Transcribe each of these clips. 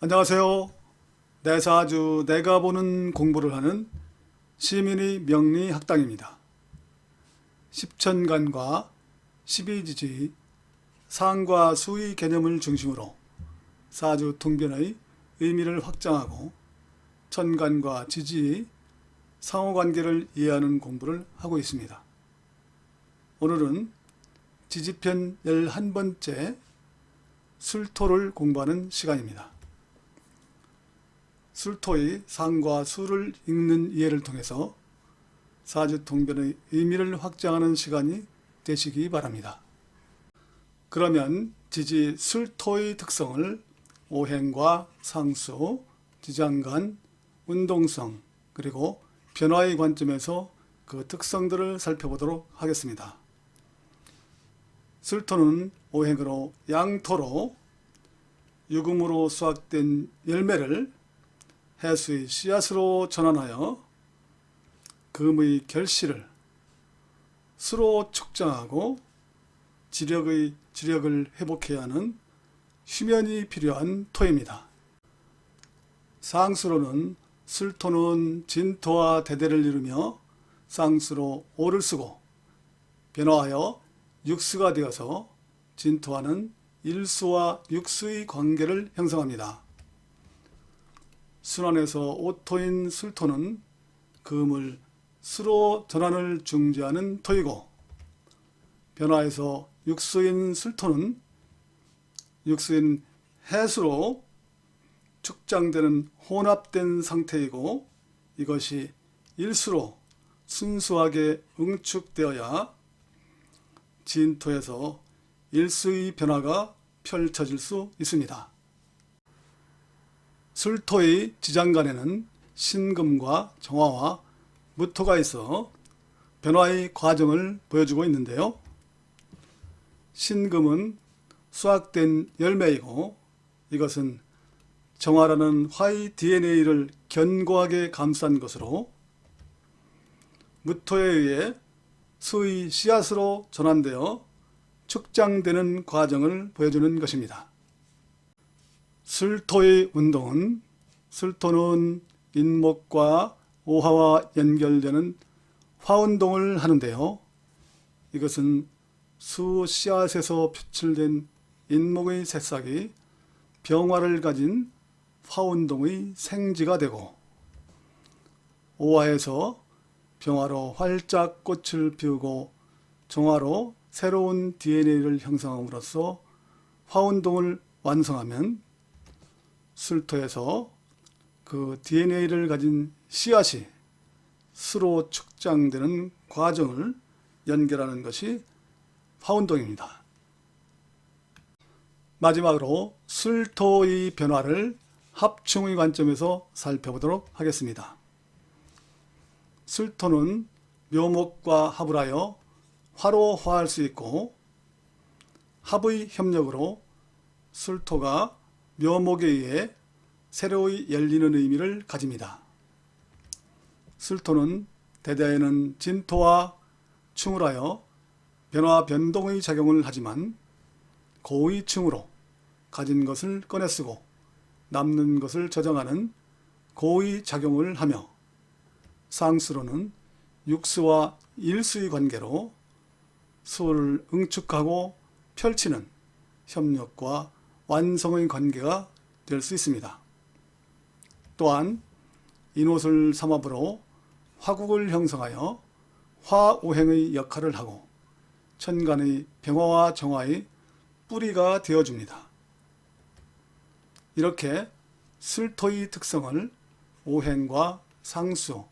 안녕하세요. 내사주 내가 보는 공부를 하는 시민의 명리 학당입니다. 십천간과 십이지지 상과 수의 개념을 중심으로 사주 통변의 의미를 확장하고 천간과 지지의 상호관계를 이해하는 공부를 하고 있습니다. 오늘은 지지편 11번째 술토를 공부하는 시간입니다. 술토의 상과 수를 읽는 이해를 통해서 사주 통변의 의미를 확장하는 시간이 되시기 바랍니다. 그러면 지지 술토의 특성을 오행과 상수, 지장간, 운동성, 그리고 변화의 관점에서 그 특성들을 살펴보도록 하겠습니다. 술토는 오행으로 양토로 유금으로 수확된 열매를 해수의 씨앗으로 전환하여 금의 결실을 수로 축장하고 지력의 지력을 회복해야 하는 휴면이 필요한 토입니다. 상수로는 술토는 진토와 대대를 이루며 쌍수로 오를 쓰고 변화하여 육수가 되어서 진토와는 일수와 육수의 관계를 형성합니다. 순환에서 오토인 술토는 금을 수로 전환을 중지하는 토이고 변화에서 육수인 술토는 육수인 해수로 축장되는 혼합된 상태이고 이것이 일수로 순수하게 응축되어야 진토에서 일수의 변화가 펼쳐질 수 있습니다. 술토의 지장간에는 신금과 정화와 무토가 있어 변화의 과정을 보여주고 있는데요. 신금은 수확된 열매이고 이것은 정화라는 화의 DNA를 견고하게 감싼 것으로 무토에 의해 수의 씨앗으로 전환되어 축장되는 과정을 보여주는 것입니다. 술토의 운동은 술토는 인목과 오화와 연결되는 화운동을 하는데요. 이것은 수 씨앗에서 표출된 인목의 새싹이 병화를 가진 화운동의 생지가 되고 오화에서 병화로 활짝 꽃을 피우고 정화로 새로운 DNA를 형성함으로써 화운동을 완성하면 술토에서 그 DNA를 가진 씨앗이 수로 축장되는 과정을 연결하는 것이 화운동입니다. 마지막으로 술토의 변화를 합충의 관점에서 살펴보도록 하겠습니다. 술토는 묘목과 합을 하여 화로 화할 수 있고 합의 협력으로 술토가 묘목에 의해 새로이 열리는 의미를 가집니다. 술토는 대대에는 진토와 충을 하여 변화 변동의 작용을 하지만 고의 충으로 가진 것을 꺼내 쓰고 남는 것을 저장하는 고의 작용을 하며 상수로는 육수와 일수의 관계로 수를 응축하고 펼치는 협력과 완성의 관계가 될 수 있습니다. 또한 인옷을 삼합으로 화국을 형성하여 화오행의 역할을 하고 천간의 병화와 정화의 뿌리가 되어줍니다. 이렇게 술토의 특성을 오행과 상수,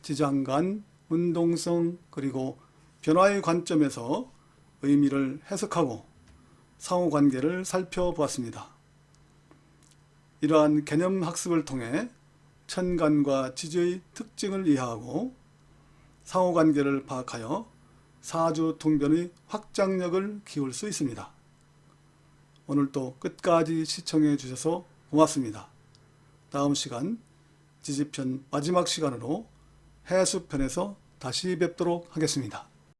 지장간, 운동성 그리고 변화의 관점에서 의미를 해석하고 상호관계를 살펴보았습니다. 이러한 개념 학습을 통해 천간과 지지의 특징을 이해하고 상호관계를 파악하여 사주 통변의 확장력을 키울 수 있습니다. 오늘도 끝까지 시청해 주셔서 고맙습니다. 다음 시간 지지편 마지막 시간으로 해수편에서 다시 뵙도록 하겠습니다.